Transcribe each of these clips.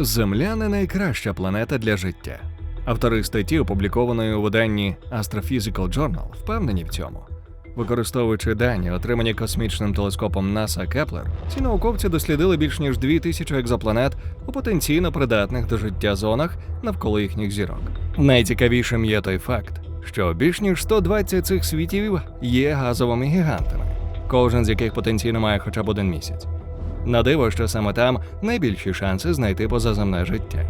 Земля не найкраща планета для життя. Автори статті, опублікованої у виданні Astrophysical Journal, впевнені в цьому. Використовуючи дані, отримані космічним телескопом NASA Кеплер, ці науковці дослідили більш ніж 2000 екзопланет у потенційно придатних до життя зонах навколо їхніх зірок. Найцікавішим є той факт, що більш ніж 120 цих світів є газовими гігантами, кожен з яких потенційно має хоча б один місяць. На диво, що саме там найбільші шанси знайти позаземне життя.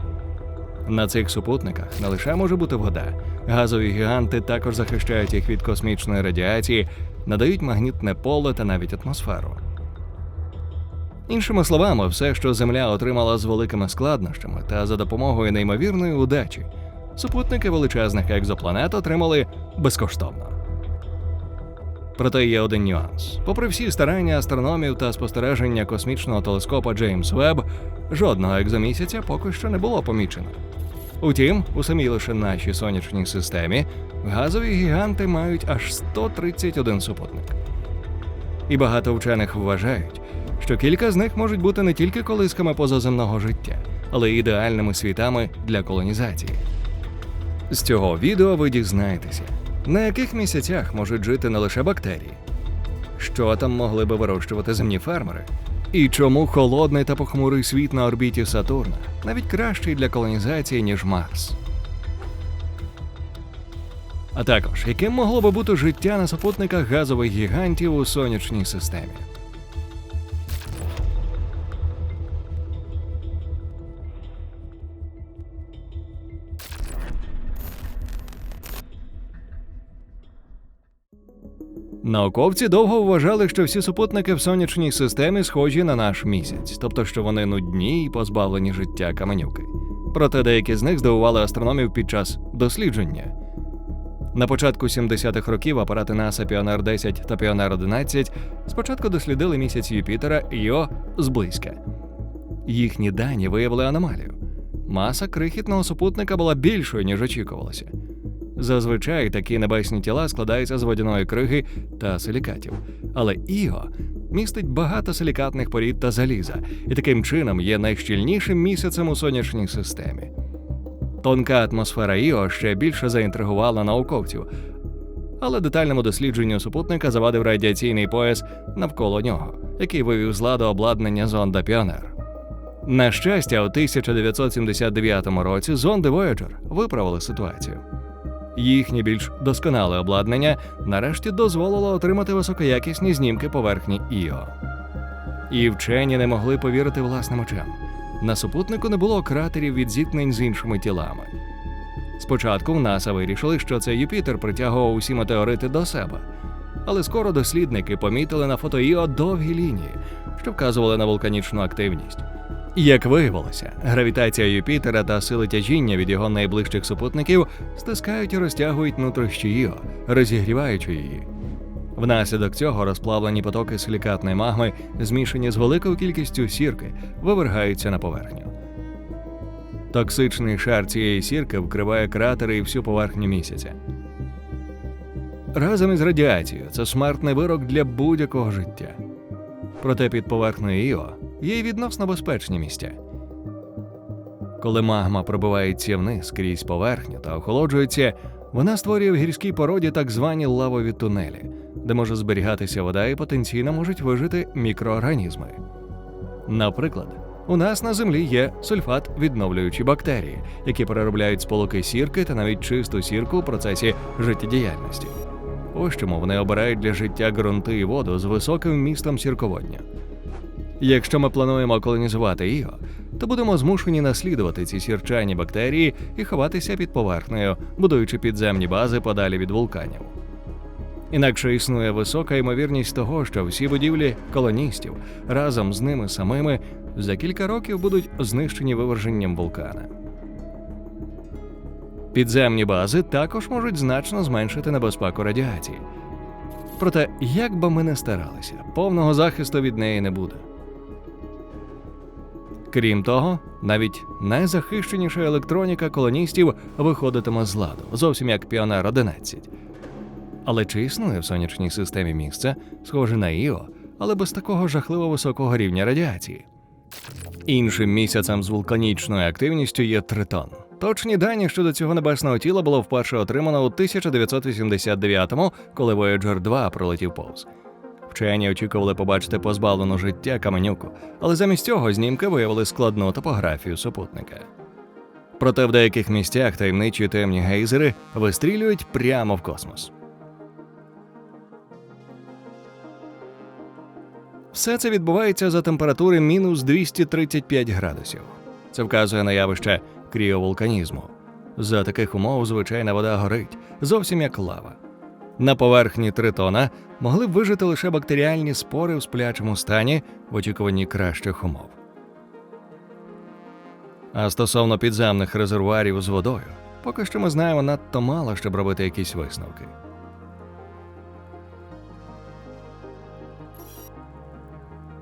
На цих супутниках не лише може бути вода, газові гіганти також захищають їх від космічної радіації, надають магнітне поле та навіть атмосферу. Іншими словами, все, що Земля отримала з великими складнощами та за допомогою неймовірної удачі, супутники величезних екзопланет отримали безкоштовно. Проте є один нюанс. Попри всі старання астрономів та спостереження космічного телескопа Джеймс Веб, жодного екзомісяця поки що не було помічено. Утім, у самій лише нашій сонячній системі газові гіганти мають аж 131 супутник. І багато вчених вважають, що кілька з них можуть бути не тільки колисками позаземного життя, але й ідеальними світами для колонізації. З цього відео ви дізнаєтеся, на яких місяцях можуть жити не лише бактерії, що там могли би вирощувати земні фермери, і чому холодний та похмурий світ на орбіті Сатурна навіть кращий для колонізації, ніж Марс. А також, яким могло би бути життя на супутниках газових гігантів у сонячній системі. Науковці довго вважали, що всі супутники в сонячній системі схожі на наш місяць, тобто що вони нудні і позбавлені життя каменюки. Проте деякі з них здивували астрономів під час дослідження. На початку 70-х років апарати НАСА Піонер 10 та Піонер 11 спочатку дослідили місяць Юпітера Іо зблизька. Їхні дані виявили аномалію. Маса крихітного супутника була більшою, ніж очікувалося. Зазвичай такі небесні тіла складаються з водяної криги та силікатів, але Іо містить багато силікатних порід та заліза, і таким чином є найщільнішим місяцем у сонячній системі. Тонка атмосфера Іо ще більше заінтригувала науковців, але детальному дослідженню супутника завадив радіаційний пояс навколо нього, який вивів з ладу обладнання зонда Піонер. На щастя, у 1979 році зонди Voyager виправили ситуацію. Їхнє більш досконале обладнання нарешті дозволило отримати високоякісні знімки поверхні Іо. І вчені не могли повірити власним очам. На супутнику не було кратерів від зіткнень з іншими тілами. Спочатку в НАСА вирішили, що це Юпітер притягував усі метеорити до себе, але скоро дослідники помітили на фото Іо довгі лінії, що вказували на вулканічну активність. Як виявилося, гравітація Юпітера та сили тяжіння від його найближчих супутників стискають і розтягують нутрощі Іо, розігріваючи її. Внаслідок цього розплавлені потоки силікатної магми, змішані з великою кількістю сірки, вивергаються на поверхню. Токсичний шар цієї сірки вкриває кратери і всю поверхню місяця. Разом із радіацією це смертний вирок для будь-якого життя. Проте під поверхнею Іо є й відносно безпечні місця. Коли магма пробивається вниз крізь поверхню та охолоджується, вона створює в гірській породі так звані лавові тунелі, де може зберігатися вода і потенційно можуть вижити мікроорганізми. Наприклад, у нас на землі є сульфат відновлюючі бактерії, які переробляють сполуки сірки та навіть чисту сірку у процесі життєдіяльності. Ось чому вони обирають для життя ґрунти і воду з високим вмістом сірководня. Якщо ми плануємо колонізувати Іо, то будемо змушені наслідувати ці сірчані бактерії і ховатися під поверхнею, будуючи підземні бази подалі від вулканів. Інакше існує висока ймовірність того, що всі будівлі колоністів разом з ними самими за кілька років будуть знищені виверженням вулкана. Підземні бази також можуть значно зменшити небезпеку радіації. Проте, як би ми не старалися, повного захисту від неї не буде. Крім того, навіть найзахищеніша електроніка колоністів виходитиме з ладу, зовсім як Піонер 11. Але чи існує в сонячній системі місце, схоже на Іо, але без такого жахливо високого рівня радіації? Іншим місяцем з вулканічною активністю є Тритон. Точні дані щодо цього небесного тіла було вперше отримано у 1989-му, коли Voyager 2 пролетів повз. Вчені очікували побачити позбавлену життя каменюку, але замість цього знімки виявили складну топографію супутника. Проте в деяких місцях таємничі темні гейзери вистрілюють прямо в космос. Все це відбувається за температури мінус 235 градусів. Це вказує на явище кріовулканізму. За таких умов звичайна вода горить, зовсім як лава. На поверхні тритона могли б вижити лише бактеріальні спори в сплячому стані в очікуванні кращих умов. А стосовно підземних резервуарів з водою, поки що ми знаємо надто мало, щоб робити якісь висновки.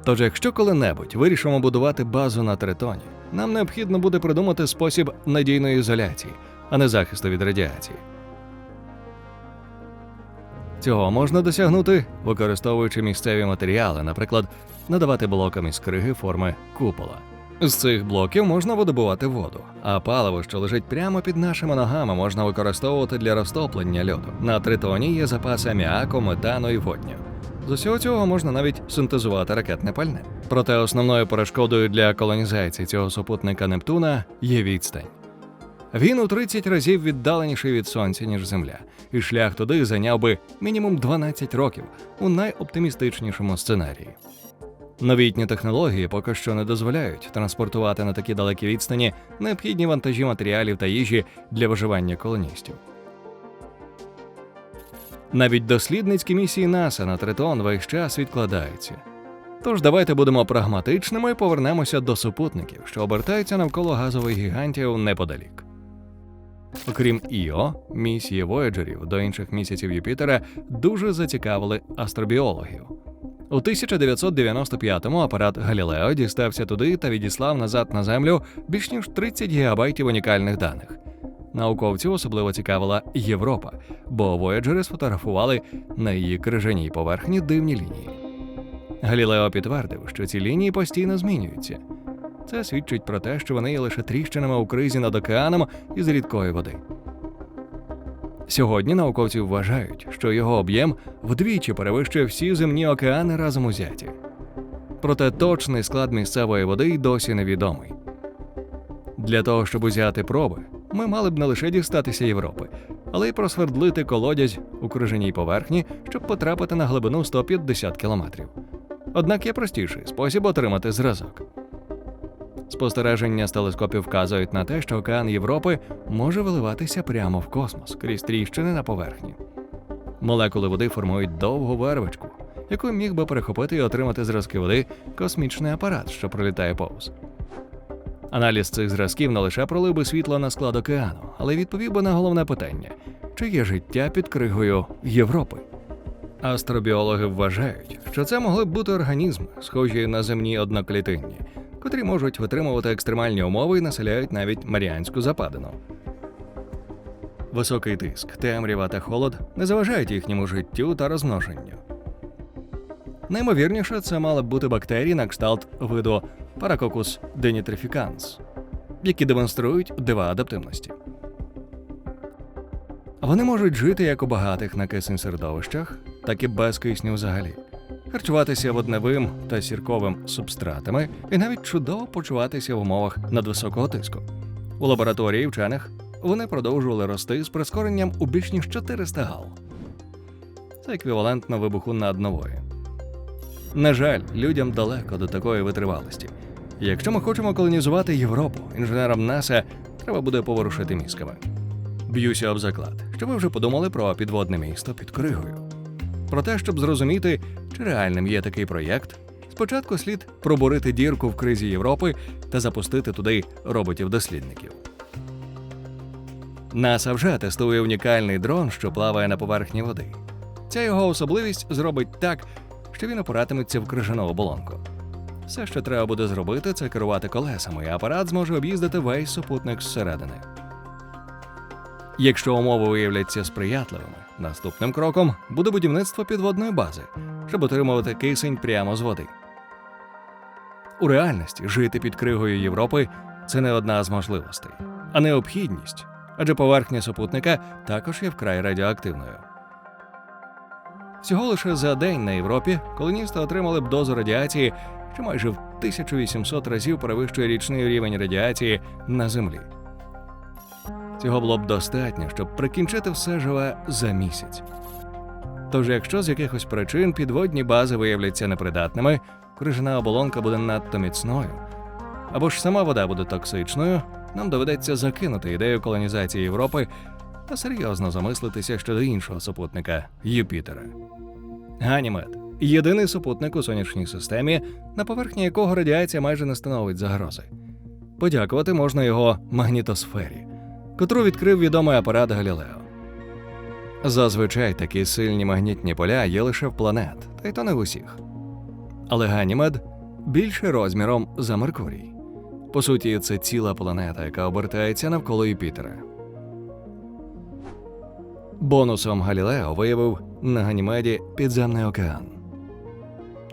Тож, якщо коли-небудь вирішимо будувати базу на тритоні, нам необхідно буде придумати спосіб надійної ізоляції, а не захисту від радіації. Цього можна досягнути, використовуючи місцеві матеріали, наприклад, надавати блокам із криги форми купола. З цих блоків можна видобувати воду, а паливо, що лежить прямо під нашими ногами, можна використовувати для розтоплення льоду. На тритоні є запаси аміаку, метану і водню. З усього цього можна навіть синтезувати ракетне пальне. Проте основною перешкодою для колонізації цього супутника Нептуна є відстань. Він у 30 разів віддаленіший від сонця, ніж Земля, і шлях туди зайняв би мінімум 12 років у найоптимістичнішому сценарії. Новітні технології поки що не дозволяють транспортувати на такі далекі відстані необхідні вантажі матеріалів та їжі для виживання колоністів. Навіть дослідницькі місії НАСА на Тритон весь час відкладаються. Тож давайте будемо прагматичними і повернемося до супутників, що обертаються навколо газових гігантів неподалік. Окрім Іо, місії Вояджерів до інших місяців Юпітера дуже зацікавили астробіологів. У 1995-му апарат Галілео дістався туди та відіслав назад на Землю більш ніж 30 гігабайтів унікальних даних. Науковців особливо цікавила Європа, бо Вояджери сфотографували на її крижаній поверхні дивні лінії. Галілео підтвердив, що ці лінії постійно змінюються. Це свідчить про те, що вони є лише тріщинами у кризі над океаном із рідкої води. Сьогодні науковці вважають, що його об'єм вдвічі перевищує всі земні океани разом узяті. Проте точний склад місцевої води досі невідомий. Для того, щоб узяти проби, ми мали б не лише дістатися Європи, але й просвердлити колодязь у крижаній поверхні, щоб потрапити на глибину 150 кілометрів. Однак є простіший спосіб отримати зразок. Спостереження з телескопів вказують на те, що океан Європи може виливатися прямо в космос крізь тріщини на поверхні. Молекули води формують довгу вервичку, яку міг би перехопити і отримати зразки води космічний апарат, що пролітає повз. Аналіз цих зразків не лише пролив би світло на склад океану, але й відповів би на головне питання: чи є життя під кригою Європи? Астробіологи вважають, що це могли б бути організми, схожі на земні одноклітинні, котрі можуть витримувати екстремальні умови і населяють навіть Маріанську западину. Високий тиск, темрява та холод не заважають їхньому життю та розмноженню. Наймовірніше, це мали б бути бактерії на кшталт виду Paracoccus denitrificans, які демонструють дива адаптивності. Вони можуть жити як у багатих на кисень середовищах, так і без кисню взагалі, харчуватися водневим та сірковим субстратами і навіть чудово почуватися в умовах надвисокого тиску. У лабораторії вчених вони продовжували рости з прискоренням у більш ніж 400 гал. Це еквівалентно вибуху над новою. На жаль, людям далеко до такої витривалості. Якщо ми хочемо колонізувати Європу, інженерам НАСА треба буде поворушити мізками. Б'юся об заклад, що ви вже подумали про підводне місто під кригою. Про те, щоб зрозуміти, чи реальним є такий проєкт, спочатку слід пробурити дірку в кризі Європи та запустити туди роботів-дослідників. НАСА вже тестує унікальний дрон, що плаває на поверхні води. Ця його особливість зробить так, що він опиратиметься в крижану оболонку. Все, що треба буде зробити, це керувати колесами, і апарат зможе об'їздити весь супутник зсередини. Якщо умови виявляться сприятливими, наступним кроком буде будівництво підводної бази, щоб отримувати кисень прямо з води. У реальності жити під кригою Європи це не одна з можливостей, а необхідність, адже поверхня супутника також є вкрай радіоактивною. Всього лише за день на Європі колоністи отримали б дозу радіації, що майже в 1800 разів перевищує річний рівень радіації на Землі. Цього було б достатньо, щоб прикінчити все живе за місяць. Тож, якщо з якихось причин підводні бази виявляться непридатними, крижана оболонка буде надто міцною, або ж сама вода буде токсичною, нам доведеться закинути ідею колонізації Європи та серйозно замислитися щодо іншого супутника Юпітера. Ганімед єдиний супутник у сонячній системі, на поверхні якого радіація майже не становить загрози. Подякувати можна його магнітосфері, котру відкрив відомий апарат Галілео. Зазвичай такі сильні магнітні поля є лише в планет, та й то не в усіх. Але Ганімед більше розміром за Меркурій. По суті, це ціла планета, яка обертається навколо Юпітера. Бонусом Галілео виявив на Ганімеді підземний океан.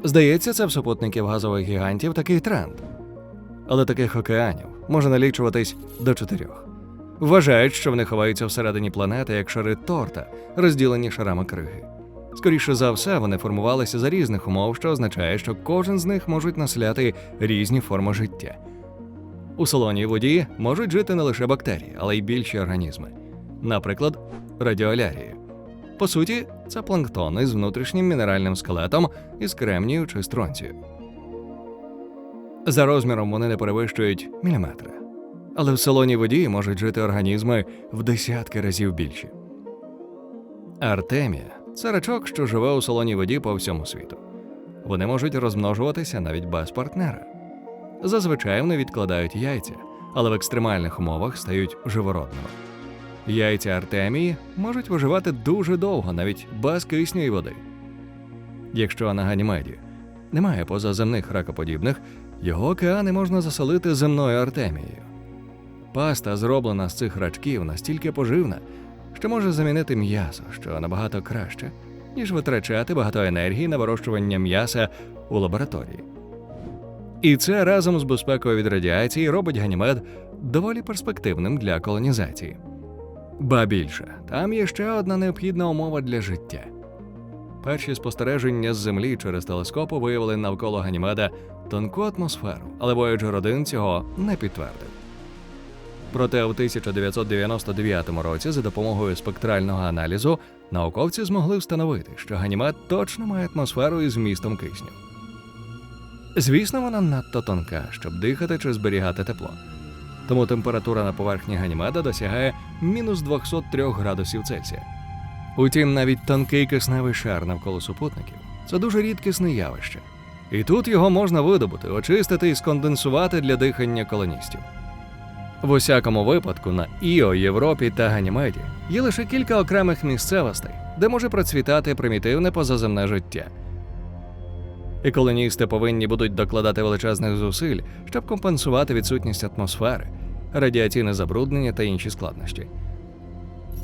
Здається, це в супутників газових гігантів такий тренд. Але таких океанів може налічуватись до чотирьох. Вважають, що вони ховаються всередині планети як шари торта, розділені шарами криги. Скоріше за все, вони формувалися за різних умов, що означає, що кожен з них можуть населяти різні форми життя. У солоній воді можуть жити не лише бактерії, але й більші організми, наприклад, радіолярії. По суті, це планктон із внутрішнім мінеральним скелетом із кремнію чи стронцію. За розміром вони не перевищують міліметри. Але в солоній воді можуть жити організми в десятки разів більші. Артемія це рачок, що живе у солоній воді по всьому світу. Вони можуть розмножуватися навіть без партнера. Зазвичай вони відкладають яйця, але в екстремальних умовах стають живородними. Яйця Артемії можуть виживати дуже довго, навіть без кисню і води. Якщо на Ганімеді немає позаземних ракоподібних, його океани можна заселити земною Артемією. Паста, зроблена з цих рачків, настільки поживна, що може замінити м'ясо, що набагато краще, ніж витрачати багато енергії на вирощування м'яса у лабораторії. І це разом з безпекою від радіації робить Ганімед доволі перспективним для колонізації. Ба більше, там є ще одна необхідна умова для життя. Перші спостереження з Землі через телескопи виявили навколо Ганімеда тонку атмосферу, але Voyager 1 цього не підтвердив. Проте у 1999 році за допомогою спектрального аналізу науковці змогли встановити, що Ганімед точно має атмосферу із вмістом кисню. Звісно, вона надто тонка, щоб дихати чи зберігати тепло. Тому температура на поверхні Ганімеда досягає мінус 203 градусів Цельсія. Утім, навіть тонкий кисневий шар навколо супутників це дуже рідкісне явище. І тут його можна видобути, очистити і сконденсувати для дихання колоністів. В усякому випадку на Іо, Європі та Ганімеді є лише кілька окремих місцевостей, де може процвітати примітивне позаземне життя. І колоністи повинні будуть докладати величезних зусиль, щоб компенсувати відсутність атмосфери, радіаційне забруднення та інші складнощі.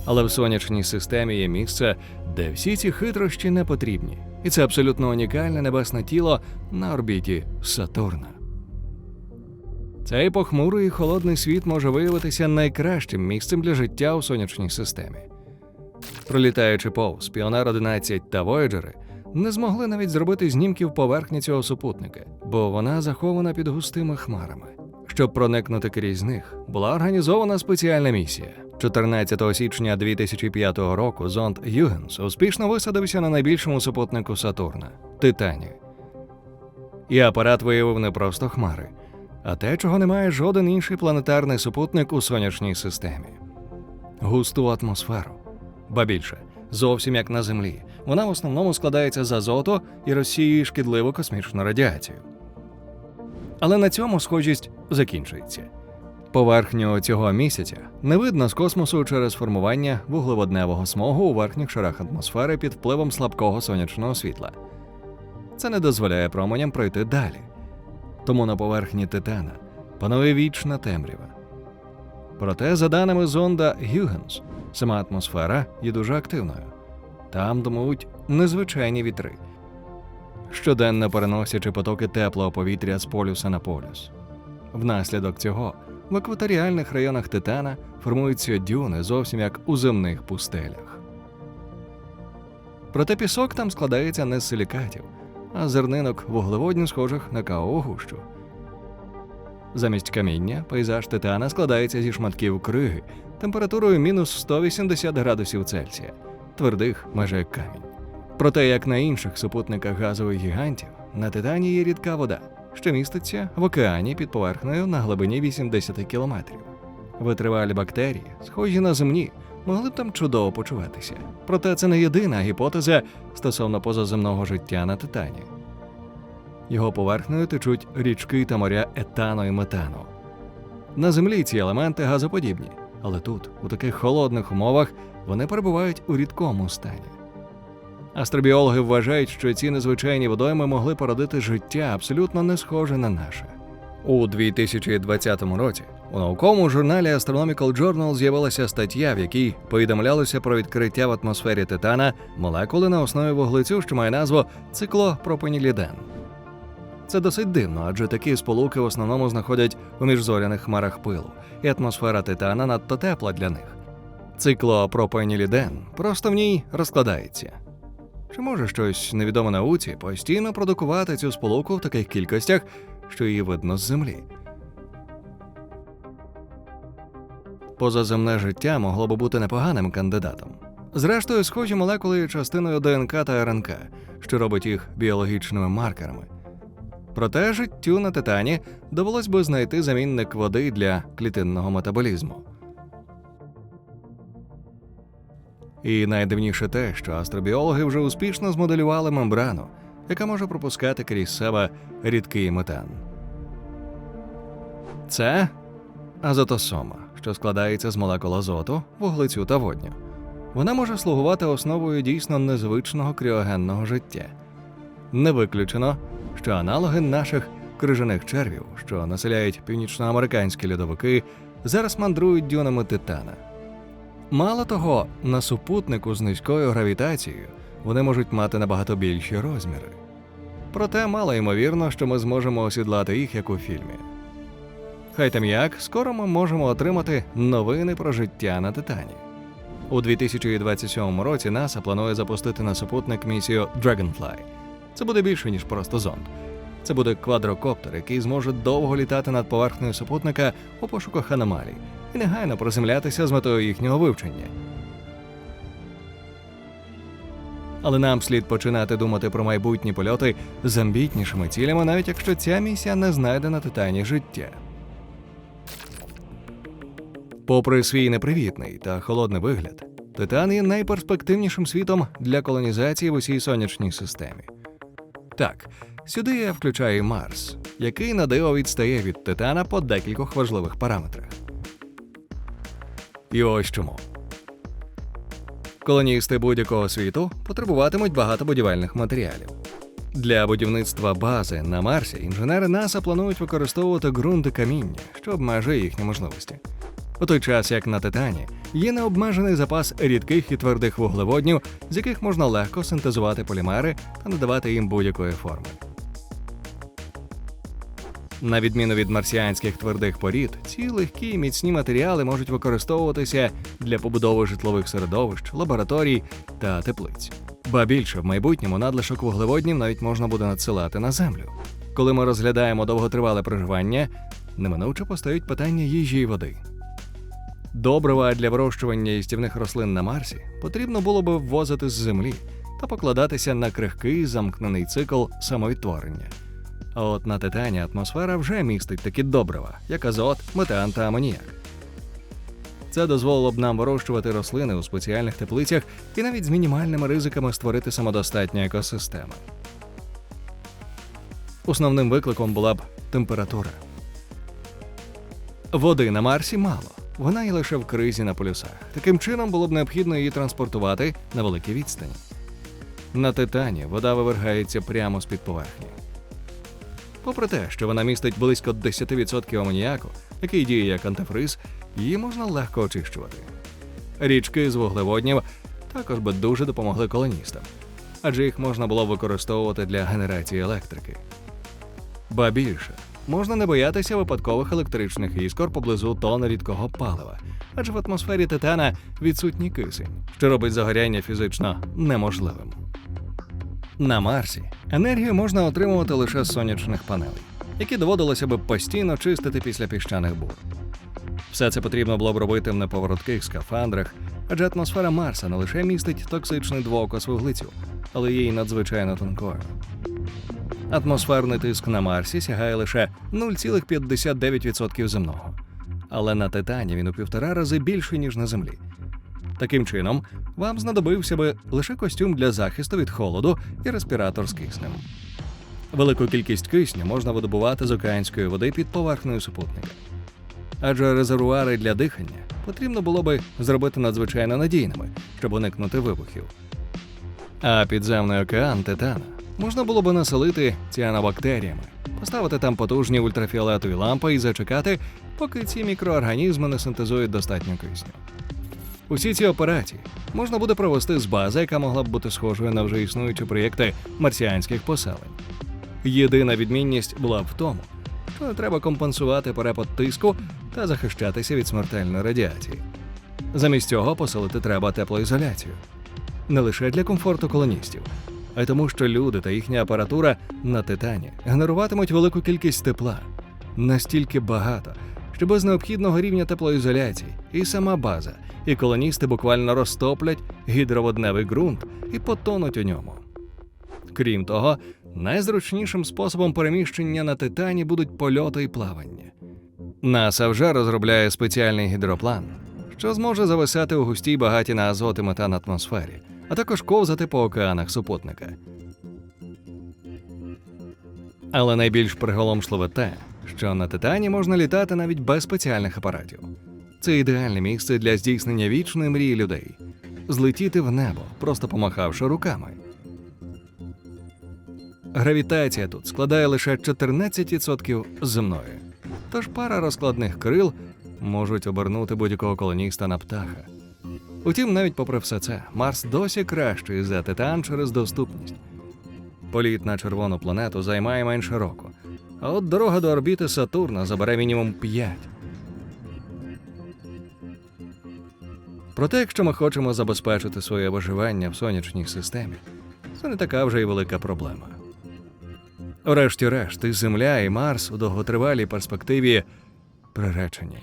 Але в сонячній системі є місце, де всі ці хитрощі не потрібні, і це абсолютно унікальне небесне тіло на орбіті Сатурна. Цей похмурий і холодний світ може виявитися найкращим місцем для життя у сонячній системі. Пролітаючи повз Піонер 11 та Вояджери не змогли навіть зробити знімків поверхні цього супутника, бо вона захована під густими хмарами. Щоб проникнути крізь них, була організована спеціальна місія. 14 січня 2005 року зонд Югенс успішно висадився на найбільшому супутнику Сатурна Титані. І апарат виявив не просто хмари, а те, чого не має жоден інший планетарний супутник у сонячній системі густу атмосферу. Ба більше, зовсім як на Землі, вона в основному складається з азоту і розсіює шкідливу космічну радіацію. Але на цьому схожість закінчується. Поверхню цього місяця не видно з космосу через формування вуглеводневого смогу у верхніх шарах атмосфери під впливом слабкого сонячного світла. Це не дозволяє променям пройти далі. Тому на поверхні Титана панує вічна темрява. Проте, за даними зонда Гюгенс, сама атмосфера є дуже активною. Там дмуть незвичайні вітри. щоденно переносячи потоки теплого повітря з полюса на полюс. Внаслідок цього в екваторіальних районах Титана формуються дюни зовсім як у земних пустелях. Проте пісок там складається не з силікатів, а зернинок вуглеводнів, схожих на кавову гущу. Замість каміння пейзаж Титана складається зі шматків криги температурою мінус 180 градусів Цельсія, твердих майже камінь. Проте, як на інших супутниках газових гігантів, на Титані є рідка вода, що міститься в океані під поверхнею на глибині 80 кілометрів. Витривалі бактерії, схожі на земні, могли б там чудово почуватися. Проте це не єдина гіпотеза стосовно позаземного життя на Титані. Його поверхнею течуть річки та моря етану і метану. На землі ці елементи газоподібні, але тут, у таких холодних умовах, вони перебувають у рідкому стані. Астробіологи вважають, що ці незвичайні водойми могли породити життя абсолютно не схоже на наше. У 2020 році у науковому журналі Astronomical Journal з'явилася стаття, в якій повідомлялося про відкриття в атмосфері Титана молекули на основі вуглецю, що має назву циклопропеніліден. Це досить дивно, адже такі сполуки в основному знаходять у міжзоряних хмарах пилу, і атмосфера Титана надто тепла для них. Циклопропеніліден просто в ній розкладається. Чи може щось невідоме науці постійно продукувати цю сполуку в таких кількостях, що її видно з землі? Позаземне життя могло би бути непоганим кандидатом. Зрештою, схожі молекули є частиною ДНК та РНК, що робить їх біологічними маркерами. Проте життю на Титані довелось би знайти замінник води для клітинного метаболізму. І найдивніше те, що астробіологи вже успішно змоделювали мембрану, яка може пропускати крізь себе рідкий метан. Це азотосома, що складається з молекул азоту, вуглецю та водню. Вона може слугувати основою дійсно незвичного кріогенного життя. Не виключено, що аналоги наших крижаних червів, що населяють північноамериканські льодовики, зараз мандрують дюнами Титана. Мало того, на супутнику з низькою гравітацією вони можуть мати набагато більші розміри. Проте мало ймовірно, що ми зможемо осідлати їх як у фільмі. Хай там як, скоро ми можемо отримати новини про життя на Титані. У 2027 році НАСА планує запустити на супутник місію Dragonfly. Це буде більше, ніж просто зонд. Це буде квадрокоптер, який зможе довго літати над поверхнею супутника у пошуках аномалій і негайно приземлятися з метою їхнього вивчення. Але нам слід починати думати про майбутні польоти з амбітнішими цілями, навіть якщо ця місія не знайде на титані життя. Попри свій непривітний та холодний вигляд, Титан є найперспективнішим світом для колонізації в усій сонячній системі. Так, сюди я включаю Марс, який на диво відстає від Титана по декількох важливих параметрах. І ось чому. Колоністи будь-якого світу потребуватимуть багато будівельних матеріалів. Для будівництва бази на Марсі інженери НАСА планують використовувати ґрунт і каміння, що обмежує їхні можливості. У той час, як на Титані, є необмежений запас рідких і твердих вуглеводнів, з яких можна легко синтезувати полімери та надавати їм будь-якої форми. На відміну від марсіанських твердих порід, ці легкі і міцні матеріали можуть використовуватися для побудови житлових середовищ, лабораторій та теплиць. Ба більше в майбутньому надлишок вуглеводнів навіть можна буде надсилати на землю. Коли ми розглядаємо довготривале проживання, неминуче постають питання їжі і води. Добрива для вирощування їстівних рослин на Марсі потрібно було би ввозити з землі та покладатися на крихкий замкнений цикл самовідтворення. А от на Титані атмосфера вже містить такі добрива, як азот, метан та амоніак. Це дозволило б нам вирощувати рослини у спеціальних теплицях і навіть з мінімальними ризиками створити самодостатню екосистему. Основним викликом була б температура. Води на Марсі мало, вона є лише в кризі на полюсах. Таким чином було б необхідно її транспортувати на великій відстані. На Титані вода вивергається прямо з-під поверхні. Попри те, що вона містить близько 10% амоніаку, який діє як антифриз, її можна легко очищувати. Річки з вуглеводнів також би дуже допомогли колоністам. адже їх можна було використовувати для генерації електрики. Ба більше, можна не боятися випадкових електричних іскор поблизу тонн рідкого палива, адже в атмосфері титана відсутній кисень, що робить загоряння фізично неможливим. На Марсі енергію можна отримувати лише з сонячних панелей, які доводилося би постійно чистити після піщаних бур. Все це потрібно було б робити в неповоротких скафандрах, адже атмосфера Марса не лише містить токсичний двоокис вуглецю, але є й надзвичайно тонкою. Атмосферний тиск на Марсі сягає лише 0,59% земного, але на Титані він у півтора рази більший, ніж на Землі. Таким чином, вам знадобився би лише костюм для захисту від холоду і респіратор з киснем. Велику кількість кисню можна видобувати з океанської води під поверхнею супутника. Адже резервуари для дихання потрібно було би зробити надзвичайно надійними, щоб уникнути вибухів. А підземний океан Титана можна було би населити ціанобактеріями, поставити там потужні ультрафіолетові лампи і зачекати, поки ці мікроорганізми не синтезують достатньо кисню. Усі ці операції можна буде провести з бази, яка могла б бути схожою на вже існуючі проєкти марсіанських поселень. Єдина відмінність була б в тому, що треба компенсувати перепад тиску та захищатися від смертельної радіації. Замість цього поселити треба теплоізоляцію. Не лише для комфорту колоністів, а й тому, що люди та їхня апаратура на титані генеруватимуть велику кількість тепла настільки багато, що без необхідного рівня теплоізоляції і сама база, і колоністи буквально розтоплять гідроводневий ґрунт і потонуть у ньому. Крім того, найзручнішим способом переміщення на титані будуть польоти і плавання. НАСА вже розробляє спеціальний гідроплан, що зможе зависати у густій багаті на азот і метан атмосфері, а також ковзати по океанах супутника. Але найбільш приголомшливе те, що на Титані можна літати навіть без спеціальних апаратів. Це ідеальне місце для здійснення вічної мрії людей злетіти в небо, просто помахавши руками. Гравітація тут складає лише 14% земної, тож пара розкладних крил можуть обернути будь-якого колоніста на птаха. Утім, навіть попри все це, Марс досі кращий за Титан через доступність. Політ на червону планету займає менше року, а от дорога до орбіти Сатурна забере мінімум 5. Проте, якщо ми хочемо забезпечити своє виживання в сонячній системі, це не така вже й велика проблема. Врешті-решт, і Земля, і Марс у довготривалій перспективі приречені.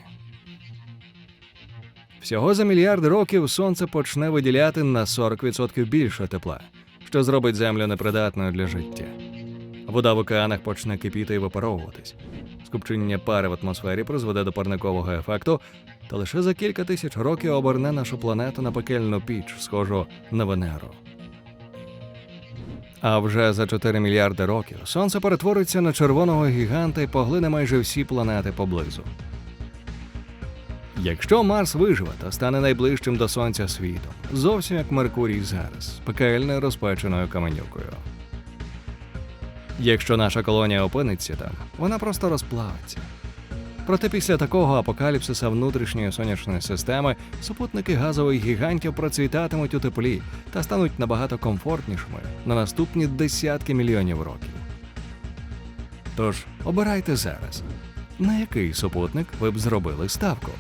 Всього за мільярд років сонце почне виділяти на 40% більше тепла, що зробить землю непридатною для життя. Вода в океанах почне кипіти і випаровуватись. Скупчення пари в атмосфері призведе до парникового ефекту, та лише за кілька тисяч років оберне нашу планету на пекельну піч, схожу на Венеру. А вже за 4 мільярди років сонце перетвориться на червоного гіганта і поглине майже всі планети поблизу. Якщо Марс виживе, то стане найближчим до сонця світом, зовсім як Меркурій зараз, пекельною розпеченою каменюкою. Якщо наша колонія опиниться там, вона просто розплавиться. Проте після такого апокаліпсиса внутрішньої сонячної системи супутники газових гігантів процвітатимуть у теплі та стануть набагато комфортнішими на наступні десятки мільйонів років. Тож обирайте зараз, на який супутник ви б зробили ставку.